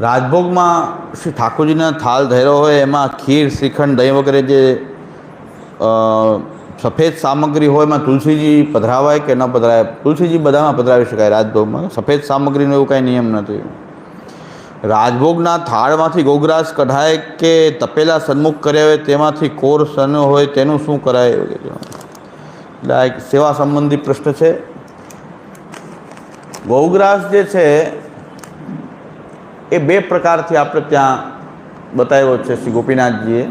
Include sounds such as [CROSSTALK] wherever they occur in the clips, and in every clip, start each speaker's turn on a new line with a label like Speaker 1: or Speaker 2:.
Speaker 1: રાજભોગમાં શ્રી ઠાકોરજીના થાળ ધર્યો હોય, એમાં ખીર, શ્રીખંડ, દહીં વગેરે જે સફેદ સામગ્રી હોય, એમાં તુલસીજી પધરાવાય કે ન પધરાય? તુલસીજી બધામાં પધરાવી શકાય રાજભોગમાં. સફેદ સામગ્રીનો એવું કાંઈ નિયમ નથી. રાજભોગના થાળમાંથી ગોગરાસ કઢાય કે તપેલા સન્મુખ કર્યા હોય, તેમાંથી કોર સન હોય, તેનું શું કરાય? એટલે એક સેવા સંબંધી પ્રશ્ન છે. ગૌગ્રાસ જે છે એ બે પ્રકારથી આપણે ત્યાં બતાવ્યો છે શ્રી ગોપીનાથજીએ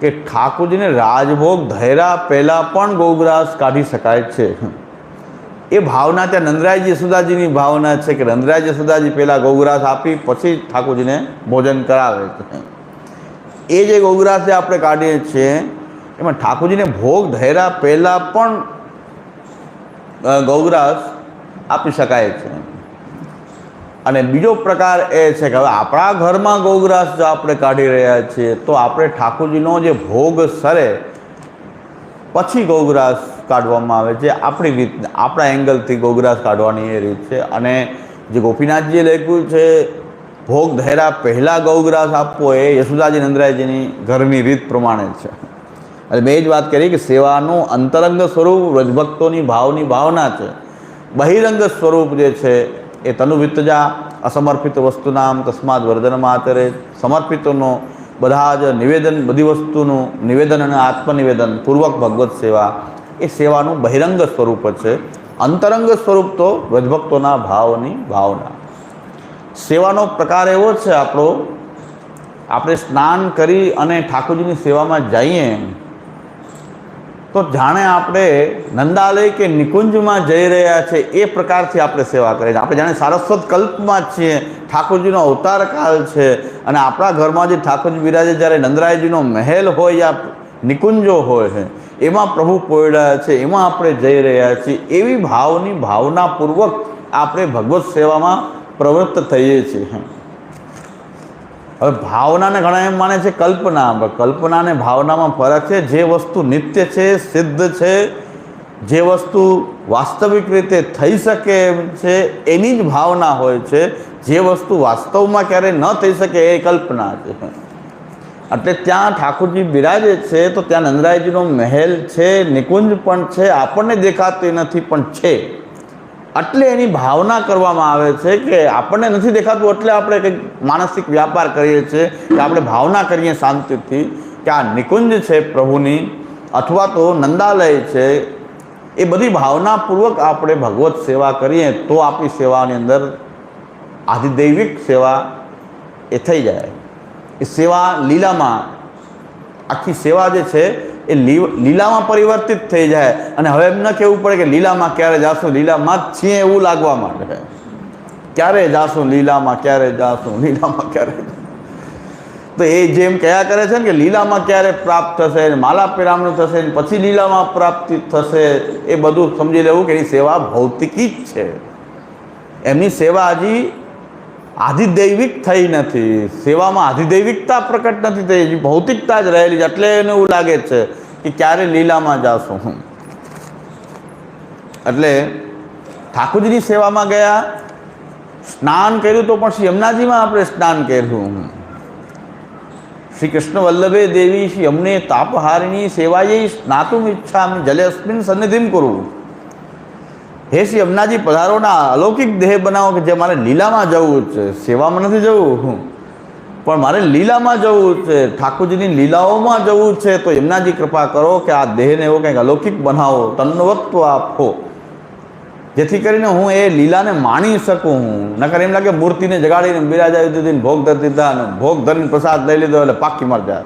Speaker 1: કે ઠાકોરજીને રાજભોગ ધૈરા પહેલાં પણ ગૌગ્રાસ કાઢી શકાય છે. એ ભાવના ત્યાં નંદરાય યશોદાજીની ભાવના છે કે નંદરાય યશોદાજી પહેલાં ગૌગ્રાસ આપી પછી ઠાકોરજીને ભોજન કરાવે છે. એ જે ગૌગ્રાસ આપણે કાઢીએ છીએ, એમાં ઠાકોરજીને ભોગ ધૈરા પહેલાં પણ ગૌગ્રાસ આપી શકાય છે. અને બીજો પ્રકાર એ છે કે હવે આપણા ઘરમાં ગૌગ્રાસ જો આપણે કાઢી રહ્યા છીએ, તો આપણે ઠાકોરજીનો જે ભોગ સરે, પછી ગૌગ્રાસ કાઢવામાં આવે છે. આપણી રીત, આપણા એંગલથી ગૌગ્રાસ કાઢવાની એ રીત છે. અને જે ગોપીનાથજીએ લખ્યું છે, ભોગ ધૈરા પહેલાં ગૌગ્રાસ આપવો એ યશોદાજી નંદરાયજીની ઘરની રીત પ્રમાણે છે. અને મેં જ વાત કરી કે સેવાનું અંતરંગ સ્વરૂપ વ્રજભક્તોની ભાવની ભાવના છે. બહિરંગ સ્વરૂપ જે છે એ તનુવિત્તજા અસમર્પિત વસ્તુનામ તસ્માદ વર્ધનમાં આચરે સમર્પિતોનો બધા જ નિવેદન, બધી વસ્તુનું નિવેદન અને આત્મનિવેદન પૂર્વક ભગવત સેવા એ સેવાનું બહિરંગ સ્વરૂપ છે. અંતરંગ સ્વરૂપ તો વ્રજભક્તોના ભાવની ભાવના. સેવાનો પ્રકાર એવો છે આપણો, આપણે સ્નાન કરી અને ઠાકોરજીની સેવામાં જઈએ તો જાણે આપણે નંદાલય કે નિકુંજમાં જઈ રહ્યા છે, એ પ્રકારથી આપણે સેવા કરીએ છીએ. આપણે જાણે સારસ્વત કલ્પમાં છીએ. ઠાકોરજીનો અવતાર કાલ છે અને આપણા ઘરમાં જે ઠાકોરજી બિરાજે, જ્યારે નંદરાયજીનો મહેલ હોય યા નિકુંજો હોય છે એમાં પ્રભુ પોયડા છે, એમાં આપણે જઈ રહ્યા છીએ. એવી ભાવની, ભાવનાપૂર્વક આપણે ભગવત સેવામાં પ્રવૃત્ત થઈએ છીએ. હવે ભાવનાને ઘણા એમ માને છે કલ્પના કલ્પના અને ભાવનામાં ફરક છે, જે વસ્તુ નિત્ય છે, સિદ્ધ છે, જે વસ્તુ વાસ્તવિક રીતે થઈ શકે એમ છે, એની જ ભાવના હોય છે, જે વસ્તુ વાસ્તવમાં ક્યારેય ન થઈ શકે એ કલ્પના છે. એટલે ત્યાં ઠાકોરજી બિરાજે છે, તો ત્યાં નંદરાયજીનો મહેલ છે, નિકુંજ પણ છે, આપણને દેખાતી નથી, પણ છે. એટલે એની ભાવના કરવામાં આવે છે કે આપણને નથી દેખાતું, એટલે આપણે કંઈક માનસિક વ્યાપાર કરીએ છીએ કે આપણે ભાવના કરીએ શાંતિથી કે આ નિકુંજ છે પ્રભુની અથવા તો નંદાલય છે. એ બધી ભાવનાપૂર્વક આપણે ભગવત સેવા કરીએ તો આપણી સેવાની અંદર આધિદૈવિક સેવા એ થઈ જાય. એ સેવા લીલામાં આખી સેવા જે છે એ લીલામાં પરિવર્તિત થઈ જાય. અને હવે એમ ન કહેવું પડે કે લીલામાં ક્યારે જાશું, લીલામાં જ છીએ એવું લાગવા માંડે. ક્યારે જાશું, લીલામાં ક્યારે જાશું, લીલામાં ક્યારે તો એ જેમ કયા કરે છે ને કે લીલામાં ક્યારે પ્રાપ્ત થશે માલા પિરામણ થશે પછી લીલામાં પ્રાપ્તિ થશે, એ બધું સમજી લેવું કે એની સેવા ભૌતિકી જ છે. એમની સેવા હજી આધિદૈવિક થઈ નથી. સેવામાં આધિદૈવિકતા પ્રકટ નથી થઈ. ભૌતિકતા જ રહેલી છે. એટલે એને એવું લાગે છે કે ક્યારે લીલામાં જાશું હું. એટલે ઠાકોરજીની સેવામાં ગયા, સ્નાન કર્યું તો પણ શ્રી યમુનાજીમાં આપણે સ્નાન કર્યું શ્રી કૃષ્ણ વલ્લભે દેવી શ્રી અમને તાપહારિણી સેવાએ સ્નાતુમ ઈચ્છા જલે અસ્મિન સન્નિધિમ કરું. હે શ્રી અમનાજી, પધારોના અલૌકિક દેહ બનાવો કે જે મારે લીલામાં જવું છે? સેવામાં નથી જવું? પણ મારે લીલામાં જવું છે. ઠાકોરજીની લીલાઓમાં જવું છે. તો એમનાજી કૃપા કરો કે આ દેહને એવો કંઈક અલૌકિક બનાવો, તન્વત્વ આપો. જેથી કરીને હું એ લીલાને માણી શકું હું. નકર એમ લાગે મૂર્તિને જગાડીને બિરાજાવી દીધી ભોગ ધરી દીધા અને ભોગ ધરીને પ્રસાદ લઈ લીધો એટલે પાકી મર જાય.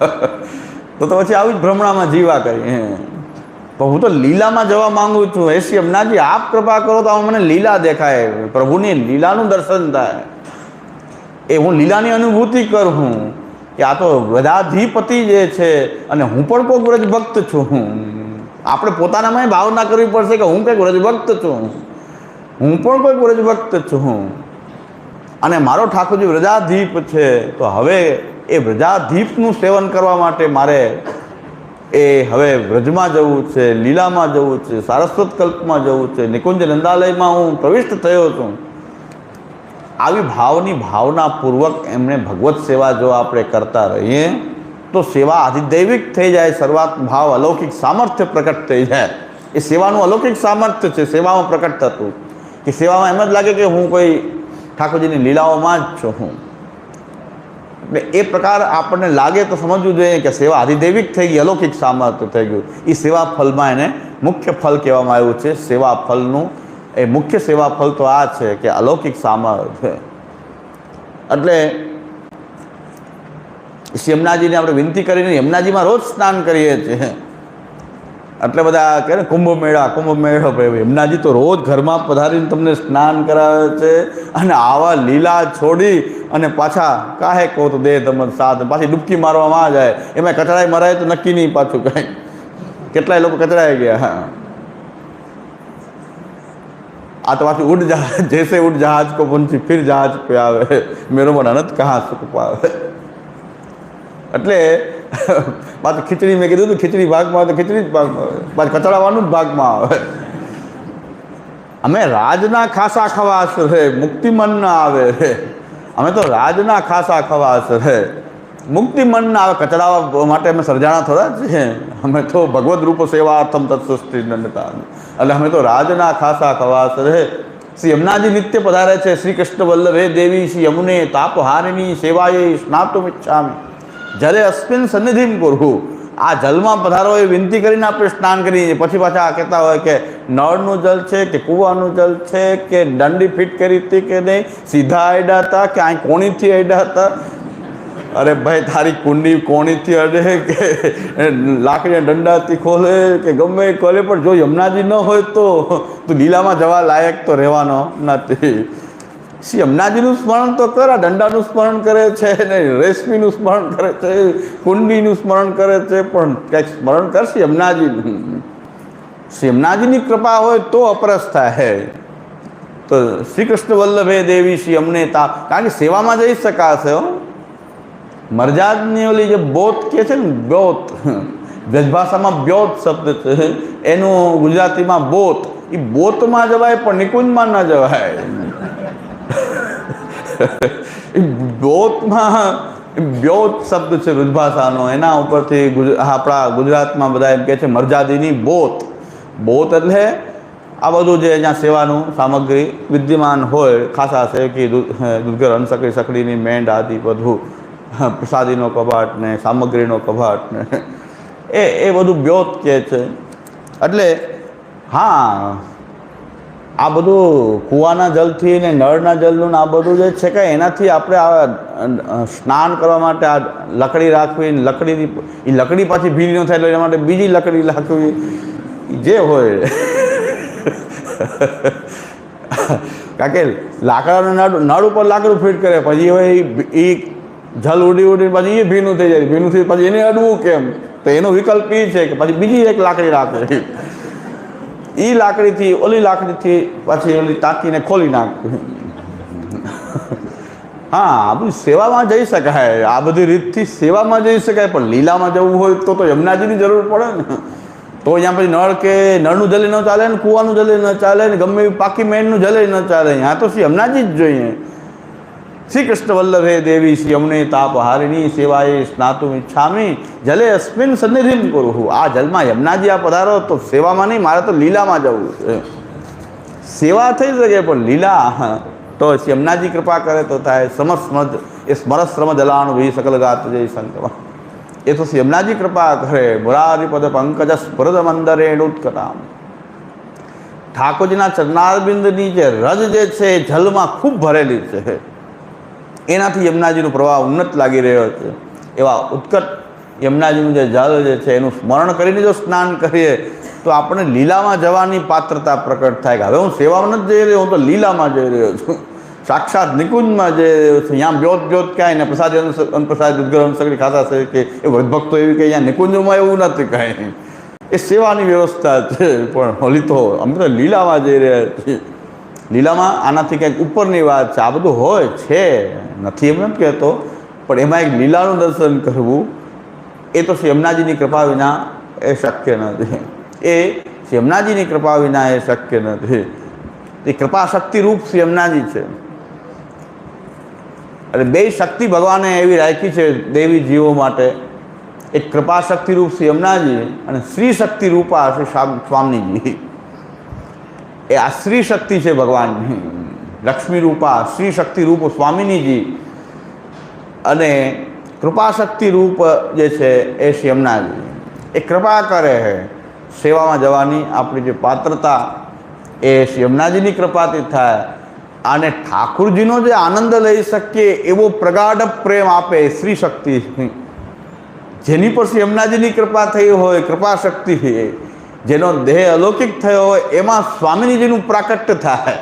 Speaker 1: [LAUGHS] તો તો પછી આવી જ ભ્રમણામાં જીવા કરી. તો હું તો લીલામાં જવા માંગુ છું. હે શ્રી આપ કૃપા કરો તો મને લીલા દેખાય. પ્રભુની લીલાનું દર્શન થાય. એ હું લીલાની અનુભૂતિ કરું કે આ તો વ્રજાધિપતિ જે છે અને હું પણ કોઈ વ્રજભક્ત છું. આપણે પોતાનામાં ભાવના કરવી પડશે કે હું કંઈક વ્રજભક્ત છું. હું પણ કોઈ વ્રજભક્ત છું. અને મારો ઠાકોરજી વ્રજાધીપ છે. તો હવે એ વ્રજાધીપનું સેવન કરવા માટે મારે એ હવે વ્રજમાં જવું છે, લીલામાં જવું છે, સારસ્વત કલ્પમાં જવું છે, નિકુંજ નંદાલયમાં હું પ્રવિષ્ટ થયો છું. આવી ભાવની ભાવનાપૂર્વક એમણે ભગવત સેવા જો આપણે કરતા રહીએ, તો સેવા આધિદૈવિક થઈ જાય, શરૂઆત ભાવ અલૌકિક સામર્થ્ય પ્રકટ થઈ જાય. એ સેવાનું અલૌકિક સામર્થ્ય છે, સેવામાં પ્રકટ થતું. કે સેવામાં એમ જ લાગે કે હું કોઈ ઠાકોરજીની લીલાઓમાં જ છું. હું એટલે એ પ્રકાર આપણને લાગે તો સમજવું જોઈએ કે સેવા આધિદૈવિક થઈ ગઈ, અલૌકિક સામર્થ્ય થઈ ગયું. એ સેવા ફલમાં એને મુખ્ય ફલ કહેવામાં આવ્યું છે. સેવા ફલનું, એ મુખ્ય સેવા ફલ તો આ છે કે અલૌકિક સામર્થ્ય. એટલે યમુનાજીને આપણે વિનંતી કરીને યમનાજીમાં રોજ સ્નાન કરીએ છીએ. એટલે બધા કહે ને કુંભ મેળા, કુંભ મેળો ભાઈ યમુનાજી તો રોજ ઘરમાં પધારીને તમને સ્નાન કરાવે છે અને આવા લીલા છોડી અને પાછા કાહે કહો તો દે તમને સાથ પાછી ડૂબકી મારવામાં જાય. એમાં કચડાઈ મરાય તો નક્કી નહીં પાછું કાંઈ. કેટલાય લોકો કચડાઈ ગયા, હા. આ તો પાછું ઉડ જહાજ, જૈસે ઉડ જહાજ કો પંછી, ફિર જહાજ પે આવે. મેરો મન અનંત કહા સુખ પાવે. એટલે પાછું ખીચડી મેં કીધું હતું, ખીચડી ભાગમાં આવે તો ખીચડી જ ભાગમાં પાછું કચડાવાનું જ ભાગમાં આવે. અમે રાજના ખાસા ખવાસ રે મુક્તિમન ના આવે રે અમે તો રાજના ખાસા ખવાસ રે મુક્તિમન ના આવે, કચડાવા માટે અમે સર્જાણા થોડા છીએ. અમે તો ભગવદ રૂપ સેવાર્થમ તત્સૃષ્ટિ દંડતા એટલે અમે તો રાજના ખાસા ખવાસ રે શ્રી યમુનાજી નિત્ય પધારે છે, શ્રી કૃષ્ણ વલ્લભે દેવી શ્રી યમુને તાપહારિણી સેવાએ સ્નાતુમ ઈચ્છામી જલે અશ્વિન સન્નિધિમ કરું આ જલમાં પધારો એ વિનંતી કરીને આપણે સ્નાન કરીએ પછી પાછા આ કહેતા હોય કે નળનું જલ છે કે કૂવાનું જલ છે કે દંડી ફિટ કરી હતી કે નહીં? સીધા આડ્યા હતા કે અહીં કોણીથી આડ્યા હતા? અરે ભાઈ, તારી કુંડી કોણીથી અડે કે લાકડીના દંડાથી ખોલે કે ગમે એ ખોલે, પણ જો યમુનાજી ન હોય તો, તું લીલામાં જવા લાયક તો રહેવાનો નથી. યમુનાજીનું સ્મરણ તો કર દંડાનું સ્મરણ કરે છે ને રેશમીનું સ્મરણ કરે છે કુંડીનું સ્મરણ કરે છે, પણ કંઈક સ્મરણ કરશે યમુનાજીનું યમુનાજીની કૃપા હોય તો અપરસ થાય તો શ્રી કૃષ્ણ વલ્લભે દેવી શ્રી અમને તા કારણ કે સેવામાં જઈ શકાશે મરજાદની ઓલી જે બોત કે છે ને બ્યોત વ્રજભાષામાં બ્યોત શબ્દ છે. એનું ગુજરાતીમાં બોત. એ બોતમાં જવાય પણ નિકુંજમાં ન જવાય. એ બોતમાં બ્યોત શબ્દ છે વૃજભાષાનો એના ઉપરથી આપણા ગુજરાતમાં બધા એમ કહે છે મરજાદીની બોત. બોત એટલે આ બધું જે અહીંયા સેવાનું સામગ્રી વિદ્યમાન હોય, ખાસા છે કે દુર્ગર અનસકડી સકડીની મેંડ આદિ બધું પ્રસાદીનો કબાટ ને સામગ્રીનો કબાટ ને, એ એ બધું બ્યોત કહે છે. એટલે, હા આ બધું કૂવાના જલથી ને નળના જલનું આ બધું જે છે કે એનાથી આપણે આ સ્નાન કરવા માટે આ લકડી રાખવી લકડીની એ લકડી પાછી ભીલી ન થાય એટલે એના માટે બીજી લકડી રાખવી જે હોય. કારણ કે લાકડાનું નળ નળ ઉપર લાકડું ફિટ કરે, પછી હવે ઈ જલ ઉડી ઉડી પછી એ ભીનું થઈ જાય, ભીનું થઈ પછી એને અડવું કેમ? તો એનો વિકલ્પ એ છે કે પછી બીજી એક લાકડી રાખે એ લાકડીથી, ઓલી લાકડીથી પાછી ઓલી ટાંકીને ખોલી નાખવી હા, આ બધું સેવામાં જઈ શકાય. આ બધી રીતથી સેવામાં જઈ શકાય, પણ લીલામાં જવું હોય તો તો યમુનાજીની જરૂર પડે ને. તો અહીંયા પછી નળ કે નળનું જલે ન ચાલે ને કૂવાનું જલે ન ચાલે ને ગમે પાકી મેનનું જલે ન ચાલે, અહીંયા તો શ્રી યમુનાજી જ જોઈએ. શ્રી કૃષ્ણ વલ્લભે દેવી શ્રી અમને તાપ હારિણી સેવાએ સ્નાતું ઈચ્છામી, જલે અસ્મિન સન્નિધિમ કરું આ જલમાં યમનાજી આ પધારો તો સેવામાં નહીં, મારે તો લીલામાં જવું છે. સેવા થઈ શકે, પણ લીલા તો યમુનાજી કૃપા કરે તો થાય. સમસ્મદ, એ સ્મરશ્રમ જલાણુ ભી સકલ ગાત જય શંકમાં એ તો યમુનાજી કૃપા કરે. મુરારિપદ પંકજ સ્ફુરદ મંદરેણુત્કટામ ઠાકોરજીના ચરણારબિંદની જે રજ જે છે જલમાં ખૂબ ભરેલી છે. એનાથી યમુનાજીનો પ્રવાહ ઉન્નત લાગી રહ્યો છે. એવા ઉત્કટ યમુનાજીનું જે જળ જે છે, એનું સ્મરણ કરીને જો સ્નાન કરીએ, તો આપણે લીલામાં જવાની પાત્રતા પ્રકટ થાય કે હવે હું સેવામાં નથી જઈ રહ્યો, હું તો લીલામાં જઈ રહ્યો છું. સાક્ષાત નિકુંજમાં જઈ રહ્યો છું અહીંયા જ્યોત જ્યોત ક્યાંય ને પ્રસાદ પ્રસાદ ઉદ્ગ્રહ સગડી ખાતા છે કે એ ભક્તો એવી કે અહીંયા નિકુંજમાં એવું નથી કાંઈ. એ સેવાની વ્યવસ્થા છે, પણ હોલી તો અમે તો લીલામાં જઈ રહ્યા છીએ. લીલામાં આનાથી કંઈક ઉપરની વાત છે. આ બધું હોય છે. નથી એમ નથી કહેતો. પણ એમાં એક લીલાનું દર્શન કરવું, એ તો શ્રી કૃપા વિના એ શક્ય નથી. એ શ્રી કૃપા વિના એ શક્ય નથી. એ કૃપા શક્તિ રૂપ શ્રી યમુનાજી છે. અને બે શક્તિ ભગવાને એવી રાખી છે દેવી જીવો માટે. એક કૃપા શક્તિ રૂપ શ્રી યમનાજી અને શ્રી શક્તિ રૂપા શ્રી સ્વામીજી એ આ શ્રી શક્તિ છે ભગવાનની લક્ષ્મી રૂપા શ્રી શક્તિ રૂપ સ્વામિનીજી. અને કૃપા શક્તિ રૂપ જે છે એ શ્રી એ કૃપા કરે છે સેવામાં જવાની આપણી જે પાત્રતા એ શ્રી કૃપાથી થાય. અને ઠાકુરજીનો જે આનંદ લઈ શકીએ એવો પ્રગાઢ પ્રેમ આપે શ્રી શક્તિ. જેની પર શ્રી યમનાજીની કૃપા થઈ હોય, કૃપા શક્તિ જેનો દેહ અલૌકિક થયો હોય, એમાં સ્વામિનીજીનું પ્રાકટ્ય થાય.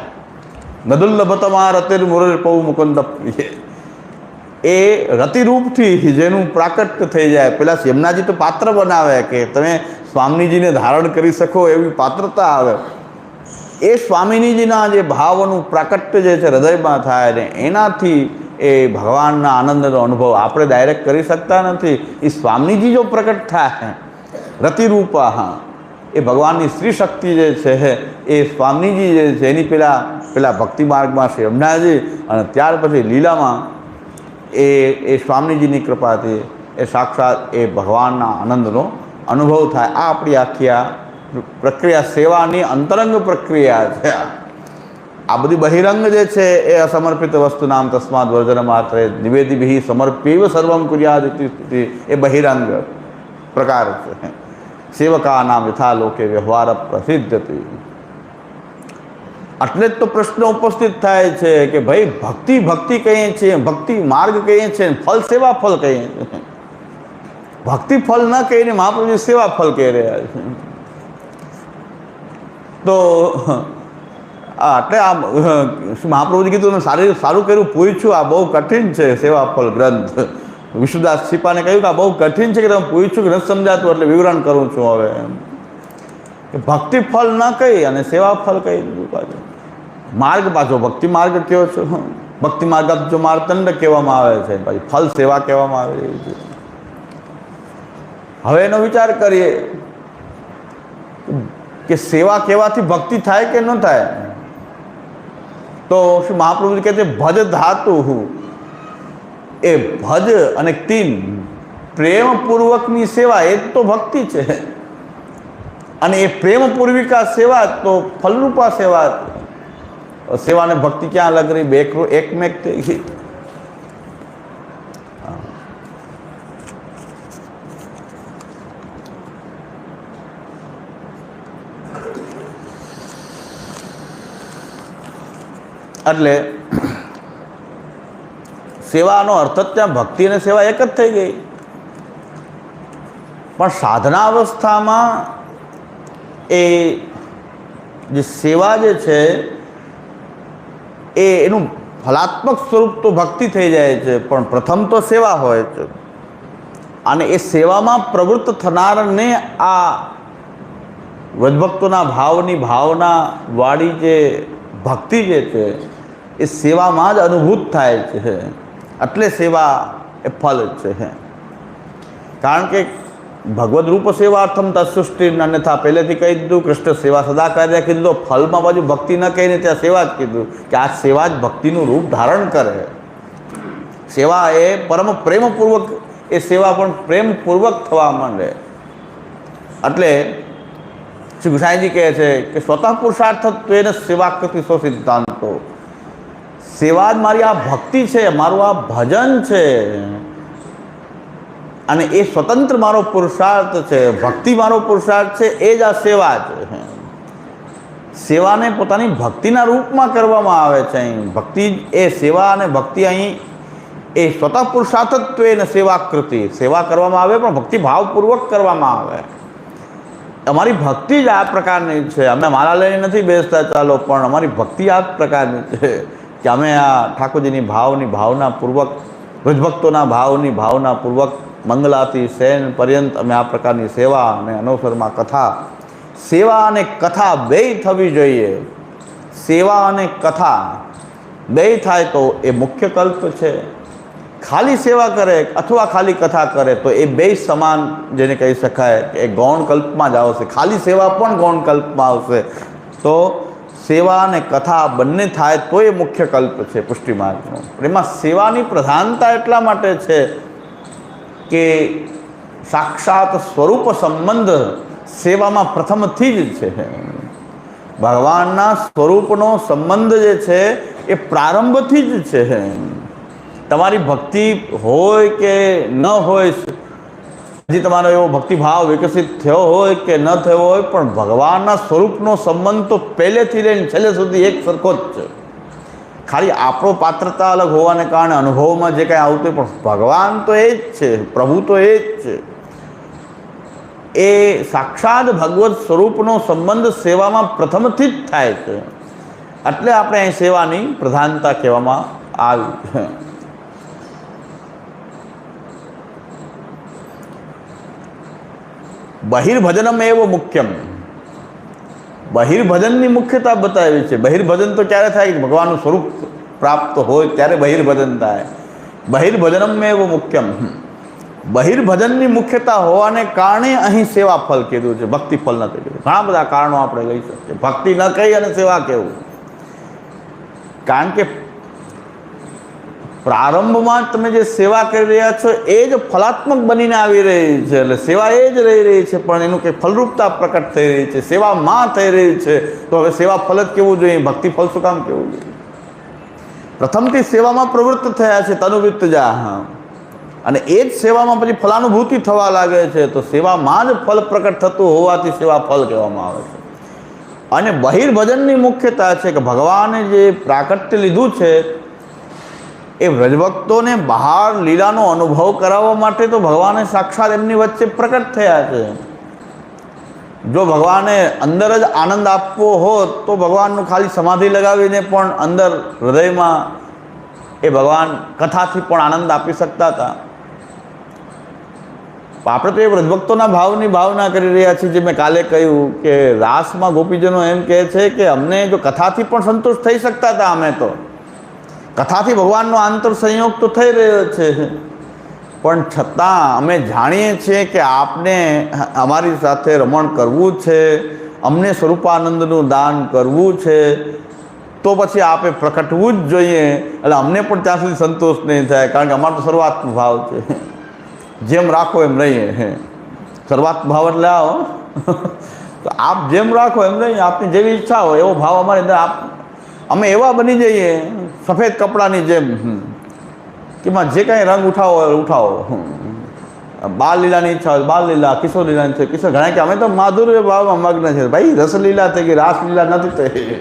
Speaker 1: નદુલ્લભતમા રતિર મુરર પૌ મુકુંદ એ રતિરૂપથી જેનું પ્રાકટ્ય થઈ જાય. પેલા યમનાજી તો પાત્ર બનાવે કે તમે સ્વામીજીને ધારણ કરી શકો એવી પાત્રતા આવે. એ સ્વામિનીજીના જે ભાવનું પ્રાકટ્ય જે છે, હૃદયમાં થાય ને એનાથી એ ભગવાનના આનંદનો અનુભવ આપણે ડાયરેક્ટ કરી શકતા નથી. એ સ્વામીજી જો પ્રકટ થાય રતિરૂપા હા એ ભગવાનની શ્રી શક્તિ જે છે, એ સ્વામીજી જે છે, એની પેલા પેલા ભક્તિ માર્ગમાં શ્રી યમુનાજી અને ત્યાર પછી લીલામાં એ એ સ્વામીજીની કૃપાથી એ સાક્ષાત એ ભગવાનના આનંદનો અનુભવ થાય. આ આપણી આખી આ પ્રક્રિયા, સેવાની અંતરંગ પ્રક્રિયા છે. આ બધી બહિરંગ જે છે, એ અસમર્પિત વસ્તુ નામ તસ્માદ વર્જન માત્ર નિવેદિભી સમર્પિવ સર્વમ કુર્યાદ એ બહિરંગ પ્રકાર છે. સેવકા નામ યથા લોકે વ્યવહાર પ્રસિદ્ધ એટલે જ તો પ્રશ્ન ઉપસ્થિત થાય છે કે ભાઈ ભક્તિ ભક્તિ કહીએ છીએ, ભક્તિ માર્ગ કહીએ છીએ, ફલ સેવા ફલ કહીએ છીએ. ભક્તિ ફલ ન કહીને મહાપ્રભુજી સેવા ફલ કહી રહ્યા છે. તો એટલે આ મહાપ્રભુજી કીધું સારી, સારું કર્યું, પૂછ્યું, આ બહુ કઠિન છે સેવા ફલ ગ્રંથ. વિશુદાસ સિપાને કહ્યું કે આ બહુ કઠિન છે કે તમે પૂછ્યું કે નથી સમજાતું એટલે વિવરણ કરું છું હવે કે ભક્તિ ફળ ન કહી અને સેવા ફલ કહી પાછું. માર્ગ પાછો, ભક્તિ માર્ગ કયો છો? ભક્તિ માર્ગ જો મારતંડ કહેવામાં આવે છે, પછી ફળ સેવા કહેવામાં આવે છે. હવે એનો વિચાર કરીએ કે સેવા કહેવાથી ભક્તિ થાય કે ન થાય? તો શું મહાપ્રભુ કહે છે, ભજ ધાતુ. એ ભજ અને તીન પ્રેમપૂર્વકની સેવા એ તો ભક્તિ છે. અને એ પ્રેમપૂર્વિકા સેવા તો ફલરૂપા સેવા સેવાને ભક્તિ ક્યાં અલગ રહી? બે એકમેક થઈ એટલે સેવાનો અર્થ જ ત્યાં ભક્તિ અને સેવા એક જ થઈ ગઈ. પણ સાધના અવસ્થામાં એ જે સેવા જે છે, એ એનું ફલાત્મક સ્વરૂપ તો ભક્તિ થઈ જાય છે, પણ પ્રથમ તો સેવા હોય છે. અને એ સેવામાં પ્રવૃત્ત થનારને આ વજભક્તોના ભાવની ભાવના વાળી જે ભક્તિ જે છે, એ સેવામાં જ અનુભૂત થાય છે. એટલે સેવા એ ફલ જ છે કારણ કે ભગવદ રૂપ સેવાર્થમ તત્સૃષ્ટિ અન્યથા પહેલેથી કહી દીધું, કૃષ્ણ સેવા સદા કાર્ય કીધું ફલમાં બાજુ ભક્તિ ન કહીને ત્યાં સેવા જ કીધું, કે આ સેવા જ ભક્તિનું રૂપ ધારણ કરે. સેવા એ પરમ પ્રેમપૂર્વક, એ સેવા પણ પ્રેમપૂર્વક થવા માંડે. એટલે શ્રી ગુસાઈજી કહે છે કે સ્વતઃ પુરુષાર્થત્વેન સેવા કૃતિ સ્વ સિદ્ધાંતો. સેવા જ મારી આ ભક્તિ છે, મારું આ ભજન છે. અને એ સ્વતંત્ર મારો પુરુષાર્થ છે, ભક્તિ મારો પુરુષાર્થ છે, એ જ આ સેવા છે. સેવાને પોતાની ભક્તિના રૂપમાં કરવામાં આવે છે અહીં. ભક્તિ એ સેવા અને ભક્તિ અહીં એ સ્વતઃ પુરુષાર્થત્વે સેવા કૃતિ સેવા કરવામાં આવે પણ ભક્તિ ભાવપૂર્વક કરવામાં આવે. અમારી ભક્તિ જ આ પ્રકારની છે. અમે મારા લઈને નથી બેસતા ચાલો, પણ અમારી ભક્તિ આ પ્રકારની છે. કે અમે આ ઠાકોરજીની ભાવની ભાવનાપૂર્વક, ભજભક્તોના ભાવની ભાવનાપૂર્વક મંગલાથી સેન પર્યંત અમે આ પ્રકારની સેવા અને અનુસરમાં કથા, સેવા અને કથા બેય થવી જોઈએ. સેવા અને કથા બેય થાય તો એ મુખ્ય કલ્પ છે. ખાલી સેવા કરે અથવા ખાલી કથા કરે તો એ બે સમાન જેને કહી શકાય કે એ ગૌણ કલ્પમાં જ આવશે. ખાલી સેવા પણ ગૌણ કલ્પમાં આવશે. તો સેવા અને કથા બંને થાય તો એ મુખ્ય કલ્પ છે પુષ્ટિ માર્ગનો એમાં સેવાની પ્રધાનતા એટલા માટે છે કે સાક્ષાત સ્વરૂપ સંબંધ સેવામાં પ્રથમથી જ છે. ભગવાનના સ્વરૂપનો સંબંધ જે છે એ પ્રારંભથી જ છે. તમારી ભક્તિ હોય કે ન હોય હજી તમારો એવો ભક્તિભાવ વિકસિત થયો હોય કે ન થયો હોય, પણ ભગવાનના સ્વરૂપનો સંબંધ તો પહેલેથી લઈને છેલ્લે સુધી એક સરખો જ છે. ખાલી આપણો પાત્રતા અલગ હોવાને કારણે અનુભવમાં જે કાંઈ આવતું પણ ભગવાન તો એ જ છે, પ્રભુ તો એ જ છે. એ સાક્ષાત ભગવત સ્વરૂપનો સંબંધ સેવામાં પ્રથમથી જ થાય છે. એટલે આપણે અહીં સેવાની પ્રધાનતા કહેવામાં આવી. બહિર્ભજનમ એવો મુખ્યમ. બહિર્ભજનની મુખ્યતા બતાવી છે. બહિર્ભજન તો ક્યારે થાય ભગવાનનું સ્વરૂપ પ્રાપ્ત હોય ત્યારે બહિર્ભજન થાય. બહિર્ભજનમ એવ મુખ્યમ. બહિર્ભજનની મુખ્યતા હોવાને કારણે અહીં સેવા ફલ કીધું છે. ભક્તિ ફલ નથી કીધું ઘણા બધા કારણો આપણે લઈ શકીએ. ભક્તિ ન કહી અને સેવા કહેવું. કારણ કે પ્રારંભમાં તમે જે સેવા કરી રહ્યા છો, એ જ ફલાત્મક બનીને આવી રહી છે. એટલે સેવા એ જ રહી રહી છે, પણ એનું કંઈ ફલરૂપતા પ્રકટ થઈ રહી છે. સેવામાં થઈ રહી છે. તો હવે સેવા ફલ જ કેવું જોઈએ? ભક્તિ ફલ શું કામ કેવું જોઈએ? પ્રથમથી સેવામાં પ્રવૃત્ત થયા છે તનુવિત્ત જા અને એ જ સેવામાં પછી ફલાનુભૂતિ થવા લાગે છે. તો સેવામાં જ ફલ પ્રકટ થતું હોવાથી સેવા ફલ કહેવામાં આવે છે. અને બહિર્ભજનની મુખ્યતા છે કે ભગવાને જે પ્રાકટ્ય લીધું છે એ વ્રજભક્તોને બહાર લીલાનો અનુભવ કરાવવા માટે તો ભગવાને સાક્ષાત એમની વચ્ચે પ્રકટ થયા છે. જો ભગવાને અંદર જ આનંદ આપવો હોત, તો ભગવાનનું ખાલી સમાધિ લગાવીને પણ અંદર હૃદયમાં એ ભગવાન કથાથી પણ આનંદ આપી શકતા હતા. આપણે તો એ વ્રજભક્તોના ભાવની ભાવના કરી રહ્યા છીએ, જે મેં કાલે કહ્યું કે રાસમાં ગોપીજનો એમ કહે છે કે અમને જો કથાથી પણ સંતુષ્ટ થઈ શકતા હતા અમે તો કથાથી ભગવાનનો આંતર સંયોગ તો થઈ રહ્યો છે. પણ છતાં અમે જાણીએ છીએ કે આપને અમારી સાથે રમણ કરવું છે, અમને સ્વરૂપાનંદનું દાન કરવું છે, તો પછી આપે પ્રકટવું જ જોઈએ. એટલે અમને પણ ત્યાં સુધી સંતોષ નહીં થાય, કારણ કે અમારો તો ભાવ છે. જેમ રાખો એમ રહીએ. શરૂઆત ભાવ એટલે આવો. તો આપ જેમ રાખો એમ રહીએ. આપની જેવી ઈચ્છા હોય એવો ભાવ અમારી આપ અમે એવા બની જઈએ. સફેદ કપડાની જેમ કે માં જે કાંઈ રંગ ઉઠાવો ઉઠાવો બાલ લીલાની ઈચ્છા હોય બાલ લીલા, કિશોર લીલાની છે કિશોર ઘણા કે અમે તો માધુર્ય ભાવમાં મગ્ન છે ભાઈ, રસલીલા થઈ ગઈ, રાસલીલા નથી થઈ.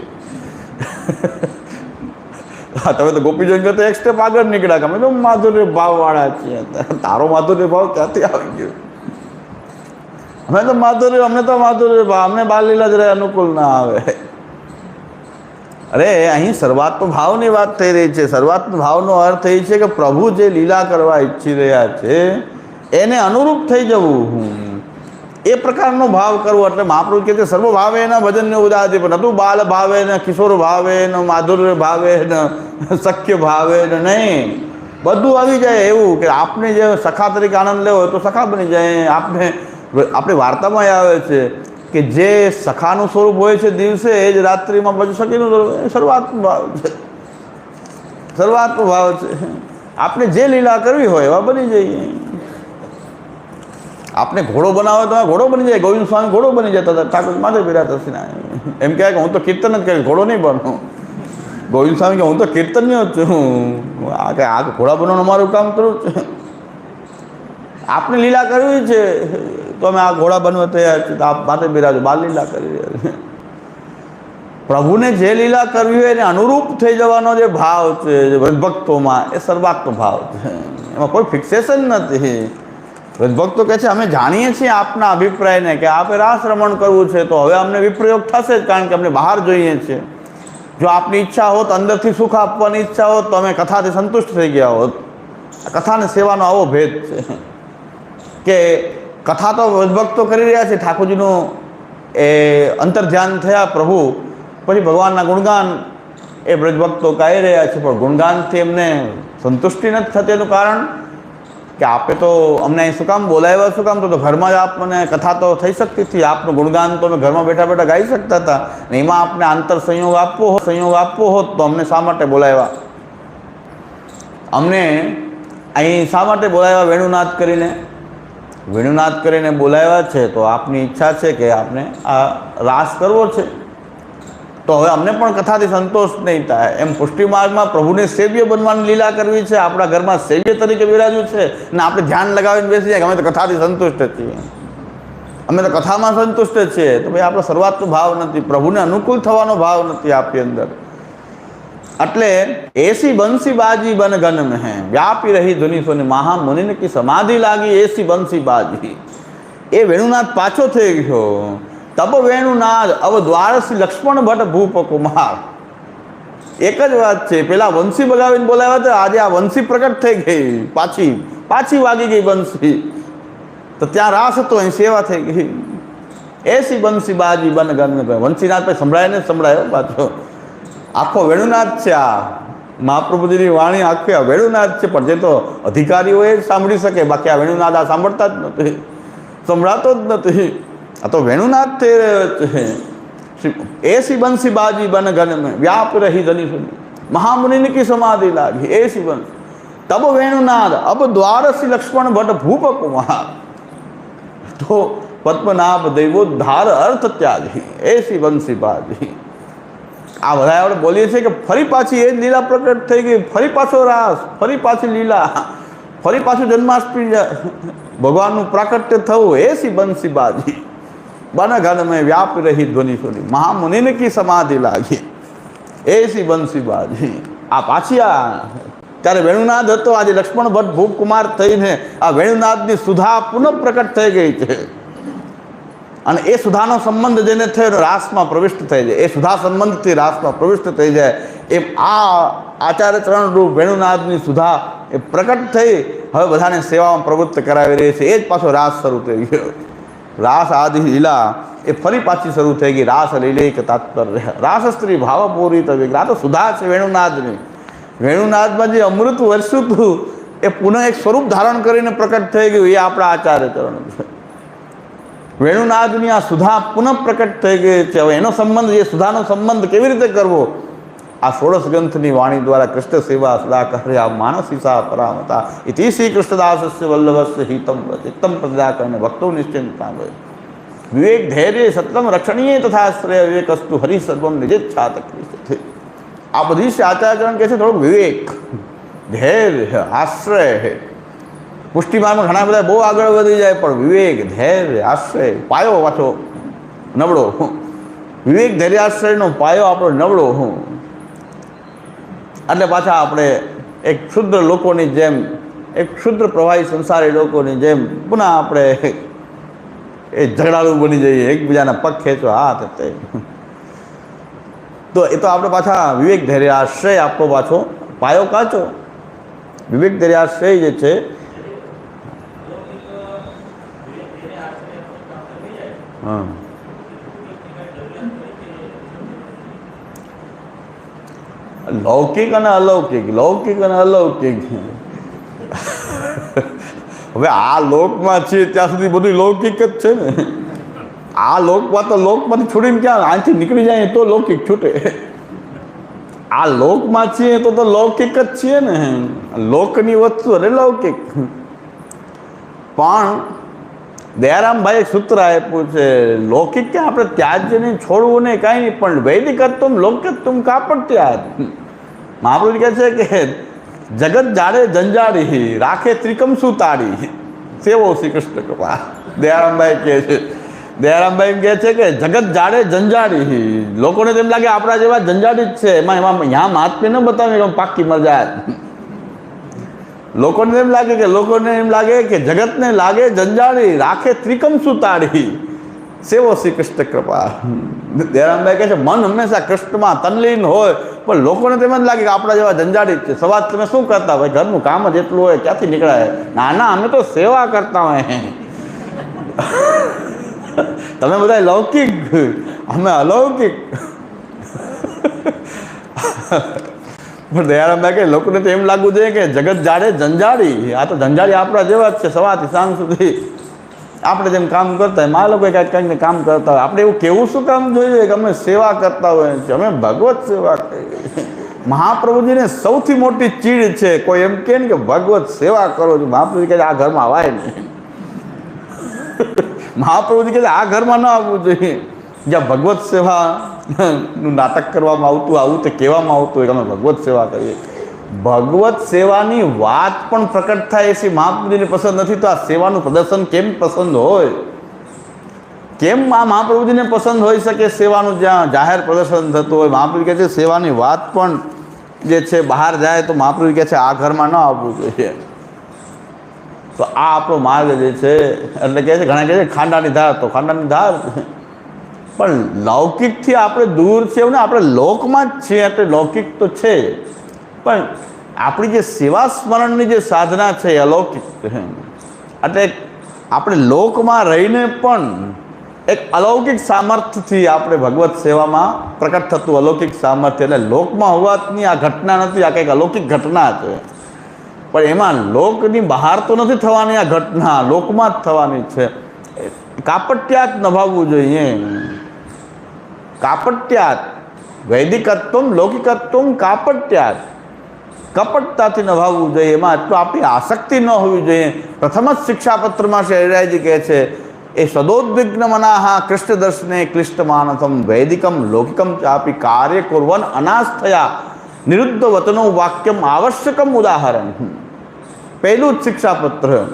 Speaker 1: હા, તમે તો ગોપીજન તો એક સ્ટેપ આગળ નીકળ્યા અમે તો માધુર્ય ભાવવાળા છીએ. તારો માધુર્ય ભાવ ક્યાંથી આવી ગયો? અમે તો માધુર્ય, અમને તો માધુર્ય ભાવ, અમને બાલ લીલા જ રહે અનુકૂળ ના આવે. અરે, અહીં સર્વાત્મ ભાવની વાત થઈ રહી છે. સર્વાત્મ ભાવનો અર્થ એ છે કે પ્રભુ જે લીલા કરવા ઈચ્છી રહ્યા છે, એને અનુરૂપ થઈ જવું હું. એ પ્રકારનો ભાવ કરવો. એટલે મહાપ્રભુ કે સર્વ ભાવે એના ભજનને ઉદાહરણ પણ નતું બાલ ભાવે ને કિશોર ભાવે ને માધુર્ય ભાવે ને શક્ય ભાવે ને નહીં. બધું આવી જાય એવું કે આપને જે સખા તરીકે આનંદ લેવો તો સખા બની જાય. આપને, આપણી વાર્તામાં આવે છે કે જે સખાનું સ્વરૂપ હોય છે દિવસે, એ જ રાત્રિમાં પછી સખીનું સ્વરૂપ શરૂઆતનો ભાવ છે. શરૂઆતનો ભાવ છે. આપણે જે લીલા કરવી હોય એવા બની જઈએ. આપણે ઘોડો બનાવો તો ઘોડો બની જાય. ગોવિંદ સ્વામી ઘોડો બની જતા હતા. ઠાકોર માધવ તસીના એમ કહેવાય કે હું તો કીર્તન જ કરીશ ઘોડો નહીં બનો. ગોવિંદ સ્વામી કે હું તો કીર્તન જ છું. આ કે આ ઘોડા બનાવવાનું મારું કામ કરું છું. આપણે લીલા કરવી છે. તો અમે આ ઘોડા બનવા તૈયાર આપ માથે બિરાજો, બાલ લીલા કરી પ્રભુને જે લીલા કરવી હોય એને અનુરૂપ થઈ જવાનો જે ભાવ છે ભક્તોમાં એ સર્વાત્મ ભાવ છે. એમાં કોઈ ફિક્સેશન નથી. ભક્તો કહે છે, અમે જાણીએ છીએ આપના અભિપ્રાયને કે આપે રાસ રમણ કરવું છે, તો હવે અમને વિપ્રયોગ થશે જ, કારણ કે અમને બહાર જોઈએ છીએ. જો આપની ઈચ્છા હોત, અંદરથી સુખ આપવાની ઈચ્છા હોત, તો અમે કથાથી સંતુષ્ટ થઈ ગયા હોત. કથાને સેવાનો આવો ભેદ છે. કે કથા તો ભક્તો કરી રહ્યા છે, ઠાકોરજીનું એ અંતર ધ્યાન થયા પ્રભુ, પછી ભગવાનના ગુણગાન એ બ્રજભક્તો ગાઈ રહ્યા છે, પણ ગુણગાનથી એમને સંતુષ્ટિ નથી થતી એનું કારણ કે આપે તો અમને અહીં શું કામ બોલાવ્યા શું કામ? તો ઘરમાં જ આપ મને કથા તો થઈ શકતી હતી, આપનું ગુણગાન તો અમે ઘરમાં બેઠા બેઠા ગાઈ શકતા હતા. ને એમાં આપને આંતર સંયોગ આપવો હોત, સંયોગ આપવો હોત તો અમને શા માટે બોલાવ્યા? અમને અહીં શા માટે બોલાવ્યા વેણુનાથ કરીને? વેણુનાદ કરીને બોલાવ્યા છે, તો આપની ઈચ્છા છે કે આપને આ રાસ કરવો છે? તો હવે અમને પણ કથાથી સંતોષ નહીં થાય. એમ પુષ્ટિ માર્ગમાં પ્રભુને સેવ્ય બનવાની લીલા કરવી છે, આપણા ઘરમાં સેવ્ય તરીકે બિરાજ્યું છે, ને આપણે ધ્યાન લગાવીને બેસી જાય કે અમે તો કથાથી સંતુષ્ટ છીએ. અમે તો કથામાં સંતુષ્ટ છીએ. તો ભાઈ, આપણો શરૂઆતનો ભાવ નથી. પ્રભુને અનુકૂળ થવાનો ભાવ નથી આપની અંદર. अट्ले ऐसी बंसी बाजी बन गन में है। व्यापी रही धुनि सुन महा मुनि की समाधि लागी ऐसी बंसी बाजी ए वेणुनाथ पाछो थे गयो। तब वेणुनाथ अव द्वार लक्ष्मण भट्ट भूप कुमार। एक पेला वंशी बगावी बोला आज आ वंशी प्रकट थी गई। पाची पाची वगी गई वंशी तो त्या रास तो है सेवा थे गई। ऐसी बंसी बाजी बन गन वंशीनाथ पे संभाया नहीं संभाया આખો વેણુનાથ છે આ. મહાપ્રભુજીની વાણી આખી આ વેણુનાથ છે, પણ જે તો અધિકારીઓ એ જ સાંભળી શકે, બાકી આ વેણુનાથ આ સાંભળતા જ નથી, સંભળાતો જ નથી. આ તો વેણુનાથ થઈ રહ્યો છે. શ્રી- એસી બંસી બાજી બન ગન મેં, વ્યાપ રહી ધની સુની મહામુનિ કી સમાધિ લાગી એસી બંસ તબ વેણુનાદ અબ દ્વારસી લક્ષ્મણ ભટ્ટ ભૂપ કુમાર. તો પદ્મનાભ દૈવોદ્ધાર અર્થ ત્યાગી એસી બંસી બાજી આ બધા આપણે બોલીએ છીએ કે ફરી પાછી એ જ લીલા પ્રકટ થઈ ગઈ, ફરી પાછો રાસ, ફરી પાછી લીલા, ફરી પાછું જન્માષ્ટમી ભગવાનનું પ્રાકટ્ય થવું, એ સી બંસી બાજી. બના ઘન મેં વ્યાપ રહી ધ્વનિ સુની મહામુનિને કી સમાધિ લાગી. એ સી બંસી બાજી. આ પાછી આ, ત્યારે વેણુનાદ હતો, આજે લક્ષ્મણ ભટ્ટ ભૂપકુમાર થઈને આ વેણુનાદની સુધા પુનઃ પ્રકટ થઈ ગઈ છે. અને એ સુધાનો સંબંધ જેને થયો રાસમાં પ્રવિષ્ટ થઈ જાય, એ સુધા સંબંધથી રાસમાં પ્રવિષ્ટ થઈ જાય, એમ આ આચાર્ય ચરણ રૂપ વેણુનાથની સુધા એ પ્રકટ થઈ, હવે બધાને સેવામાં પ્રવૃત્ત કરાવી રહી છે, એ જ પાછો રાસ શરૂ થઈ ગયો. રાસ આદિ લીલા એ ફરી પાછી શરૂ થઈ ગઈ, રાસ લીલે કે તાત્પર્ય. રાસ સ્ત્રી ભાવપૂરી તવી તો સુધા છે વેણુનાથની. વેણુનાથમાં જે અમૃત વર્ષું હતું, એ પુનઃ એક સ્વરૂપ ધારણ કરીને પ્રકટ થઈ ગયું, એ આપણા આચાર્ય ચરણ છે વેણુનાદની આ સુધા પુનઃ પ્રકટ થઈ ગઈ છે. હવે એનો સંબંધ, એ સુધાનો સંબંધ કેવી રીતે કરવો? આ ષોડશ ગ્રંથની વાણી દ્વારા કૃષ્ણ સેવા સદા કરે આ માનસી સા પરામતા. ઇતિ શ્રી કૃષ્ણદાસસ્ય વલ્લભસ્ય હિતમ ચિત્તમ પ્રદાકરને ભક્તો નિશ્ચિંતા ભય વિવેક ધૈર્ય સત્તમ રક્ષણીય તથા શ્રેય વિવેકસ્તુ હરિ સર્વમ નિજેચ્છા તકલીફ આ બધી છે આચાર્યચરણ કહે છે, થોડુંક વિવેક, ધૈર્ય, આશ્રય પુષ્ટિમાર્ગમાં ઘણા બધા બહુ આગળ વધી જાય, પણ વિવેક, ધૈર્ય, આશ્રય, પાયો પાછો નબળો વિવેક, ધૈર્ય, આશ્રયનો પાયો આપણો નબળો હું. એટલે પાછા આપણે એક ક્ષુદ્ર લોકોની જેમ, એક ક્ષુદ્ર પ્રવાહી સંસારી લોકોની જેમ પુનઃ આપણે એ ઝઘડાળું બની જઈએ, એકબીજાના પગ ખેંચો હાથ તે તો એ તો આપણે પાછા વિવેક, ધૈર્ય, આશ્રય આપણો પાછો પાયો કાચો. વિવેક, ધૈર્ય, આશ્રય જે છે હા. લૌકિક અને અલૌકિક, લૌકિક અને અલૌકિક. હવે આ લોકમાં છીએ ત્યાં સુધી બધું લૌકિક જ છે ને. આ લોકમાં તો લોકમાંથી છોડીને ક્યાં અહીંથી નીકળી જાય તો લૌકિક છૂટે. આ લોકમાં છીએ તો તો લૌકિક જ છીએ ને. લોકની વસ્તુ અરે લૌકિક. પણ દયારામભાઈ સૂત્ર આપ્યું છે, લૌકિક કે આપણે ત્યાજ્ય નહીં છોડવું નહીં કાંઈ નહીં, પણ વૈદિક તુમ, લૌકિક તુમ કાપડ ત્યાજ મહાપુરુષ કહે છે કે, જગત જાડે જંજાડી રાખે ત્રિકમ સુતાડી સેવો શ્રી કૃષ્ણ કૃપા. દયારામભાઈ કહે છે, દયારામભાઈ એમ કહે છે કે, જગત જાડે જંજાડી લોકોને તેમ લાગે આપણા જેવા જંજાડી જ છે. એમાં એમાં યા મહાત્મ્ય ન બતાવે, એમાં પાકી મજા લોકોને એમ લાગે કે લોકોને એમ લાગે કે જગતને લાગે જંજાળી, રાખે ત્રિકમ સુતાડી સેવો શ્રી કૃષ્ણ કૃપા. દયારામભાઈ કહે છે, મન હંમેશા કૃષ્ણમાં તનલીન હોય. પણ લોકોને તેમ જ લાગે કે આપણા જેવા જંજાળી છે. સવાર તમે શું કરતા હોય? ઘરનું કામ જ એટલું હોય, ક્યાંથી નીકળાય? ના ના અમે તો સેવા કરતા હોય. તમે બધા લૌકિક. અમે અલૌકિક. પણ દયારામ કે લોકોને તો એમ લાગવું જોઈએ કે જગત જાડે જંજાળી. આ તો જંજાળી આપણા જેવા જ છે, સવારથી સાંજ સુધી. આપણે જેમ કામ કરતા હોય, મા લોકો કાંઈક કંઈકને કામ કરતા હોય. આપણે એવું કેવું શું કામ જોઈએ કે અમે સેવા કરતા હોય છે? અમે ભગવત સેવા કરીએ. મહાપ્રભુજીને સૌથી મોટી ચીડ છે. કોઈ એમ કે ને કે, ભગવત સેવા કરો છો. મહાપ્રભુજી કહે આ ઘરમાં અવાય નહીં. મહાપ્રભુજી કહે આ ઘરમાં ન આવવું જોઈએ. જ્યાં ભગવત સેવાનું નાટક કરવામાં આવતું, આવું તે કહેવામાં આવતું હોય કે અમે ભગવત સેવા કરીએ. ભગવત સેવાની વાત પણ પ્રકટ થાય એસી મહાપ્રભુજીને પસંદ નથી, તો આ સેવાનું પ્રદર્શન કેમ પસંદ હોય? કેમ આ મહાપ્રભુજીને પસંદ હોઈ શકે સેવાનું જ્યાં જાહેર પ્રદર્શન થતું હોય? મહાપ્રભુ કહે છે, સેવાની વાત પણ જે છે બહાર જાય તો મહાપ્રભુ કહે છે, આ ઘરમાં ન આવવું જોઈએ. તો આ આપણો માર્ગ જે છે, એટલે કહે છે, ઘણા કહે છે, ખાંડાની ધાર. તો ખાંડાની ધાર પણ લૌકિકથી આપણે દૂર છે ને આપણે લોકમાં જ છીએ એટલે લૌકિક તો છે પણ આપણી જે સેવા સ્મરણની જે સાધના છે અલૌકિક એટલે આપણે લોકમાં રહીને પણ એક અલૌકિક સામર્થ્યથી આપણે ભગવત સેવામાં પ્રકટ થતું અલૌકિક સામર્થ્ય, એટલે લોકમાં હોવાની આ ઘટના નથી, આ કંઈક અલૌકિક ઘટના છે. પણ એમાં લોકની બહાર તો નથી થવાની આ ઘટના, લોકમાં જ થવાની છે. કાપટ્યાક નભાવવું જોઈએ. કાપટ્યાત. વૈદિકત્વમ, લૌકિકત્વમ કાપટ્યાત. કપટતાથી નભાવવું જોઈએ. એમાં એટલું આપણી આસક્તિ ન હોવી જોઈએ. પ્રથમ જ શિક્ષાપત્રમાં શ્રી હરિરાયજી કહે છે, એ સદોદ્વિગ્ન મનાહા કૃષ્ણ દર્શને ક્લિષ્ટ માનસમ વૈદિકમ, લૌકિકમ ચાપી કાર્ય કુર્વન થયા નિરુદ્ધ વતનો વાક્યમ આવશ્યકમ ઉદાહરણ. પહેલું જ શિક્ષાપત્ર.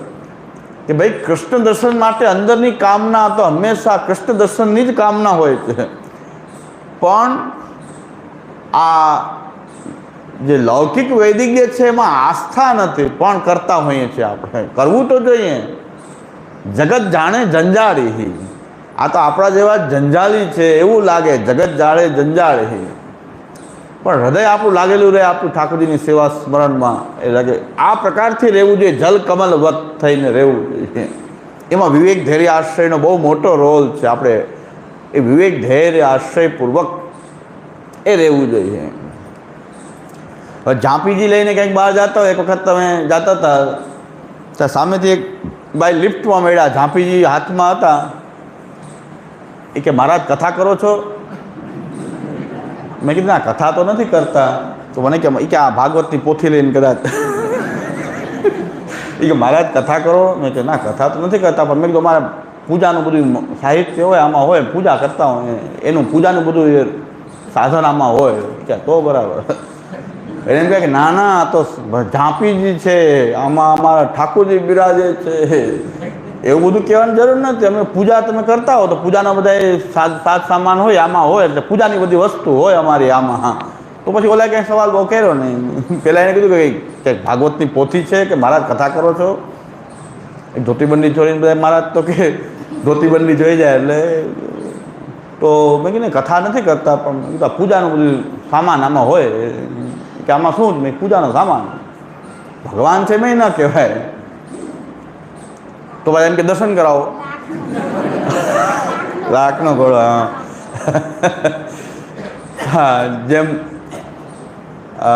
Speaker 1: કે ભાઈ કૃષ્ણ દર્શન માટે અંદરની કામના તો હંમેશા કૃષ્ણ દર્શનની જ કામના હોય છે. પણ આ જે લૌકિક વૈદિક જે છે એમાં આસ્થા નથી, પણ કરતા હોઈએ છીએ આપણે. કરવું તો જોઈએ. જગત જાણે જંજાળી આ તો આપણા જેવા જંજાળી છે, એવું લાગે, જગત જાણે જંજાળી પણ હૃદય આપણું લાગેલું રહે આપણું ઠાકોરજીની સેવા સ્મરણમાં. એ લાગે, આ પ્રકારથી રહેવું જોઈએ જલકમલ વત થઈને રહેવું જોઈએ. એમાં વિવેક ધૈર્ય આશ્રયનો બહુ મોટો રોલ છે આપણે એ વિવેક ધૈર્ય, આશ્રયપૂર્વક એ રહેવું જોઈએ. હવે ઝાંપીજી લઈને ક્યાંક બહાર જતા હોય, એક વખત તમે જતા હતા ત્યાં સામેથી એક બાઈ લિફ્ટમાં મળ્યા, ઝાંપીજી હાથમાં હતા. એ કે, મહારાજ, કથા કરો છો? મેં કીધું, ના, કથા તો નથી કરતા. તો મને કે ઈ કે, આ ભાગવતની પોથી લઈને કદાચ. એ કે, મહારાજ, કથા કરો? મેં કે, ના, કથા તો નથી કરતા, પણ મેં કીધું, મારે પૂજાનું બધું સાહિત્ય હોય, આમાં હોય, પૂજા કરતા હોય એનું પૂજાનું બધું સાધન આમાં હોય. કે તો બરાબર. એને કહે કે, ના ના તો ઝાંપીજી છે, આમાં અમારા ઠાકોરજી બિરાજે છે. એવું બધું કહેવાની જરૂર નથી. અમે પૂજા તમે કરતા હો, તો પૂજાના બધા સાત સામાન હોય, આમાં હોય, એટલે પૂજાની બધી વસ્તુ હોય અમારી આમાં, હા. તો પછી ઓલા ક્યાંય સવાલ બહુ કર્યો નહીં. [LAUGHS] પહેલાં એને કીધું કે, ભાગવતની પોથી છે, કે મહારાજ કથા કરો છો? ધોતીબંધી છોડીને બધા મારા તો કે ધોતીબંધી જોઈ જાય એટલે તો મેં કીધું કથા નથી કરતા પણ પૂજાનું બધું સામાન આમાં હોય. કે આમાં શું? મેં પૂજાનો સામાન. ભગવાન છે મેં ના કહેવાય. તો ભાઈ એમ કે દર્શન કરાવો. લાખનો ઘોડો હા જેમ અ,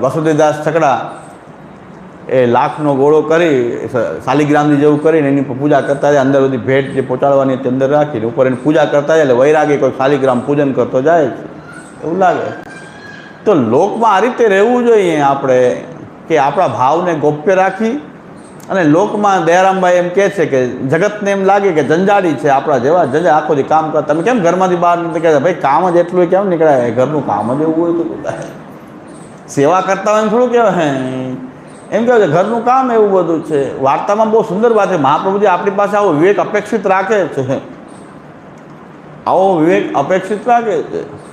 Speaker 1: વસુદેવદાસ છકડા એ લાખનો ગોળો કરી શાલિગ્રામની જેવું કરીને એની પૂજા કરતા જાય, અંદર બધી ભેટ જે પહોંચાડવાની તે અંદર રાખીને ઉપર એની પૂજા કરતા જાય, એટલે વૈરાગી કોઈ શાલિગ્રામ પૂજન કરતો જાય એવું લાગે. તો લોકમાં આ રીતે રહેવું જોઈએ આપણે, કે આપણા ભાવને ગોપ્ય રાખી અને લોકમાં દયારામભાઈ એમ કહે છે કે જગતને એમ લાગે કે જંજાળી છે આપણા જેવા, જજા, આખો જે કામ કરતા તમે કેમ ઘરમાંથી બહાર નીકળી કહેતા ભાઈ, કામ જ એટલું કેમ નીકળાય? ઘરનું કામ જ એવું હોય તો સેવા કરતા હોય એમ થોડું કહેવાય. એમ કહેવાય છે, ઘરનું કામ એવું બધું છે. વાર્તામાં બહુ સુંદર વાત છે. મહાપ્રભુજી આપણી પાસે આવો વિવેક અપેક્ષિત રાખે છે. આવો વિવેક અપેક્ષિત રાખે છે.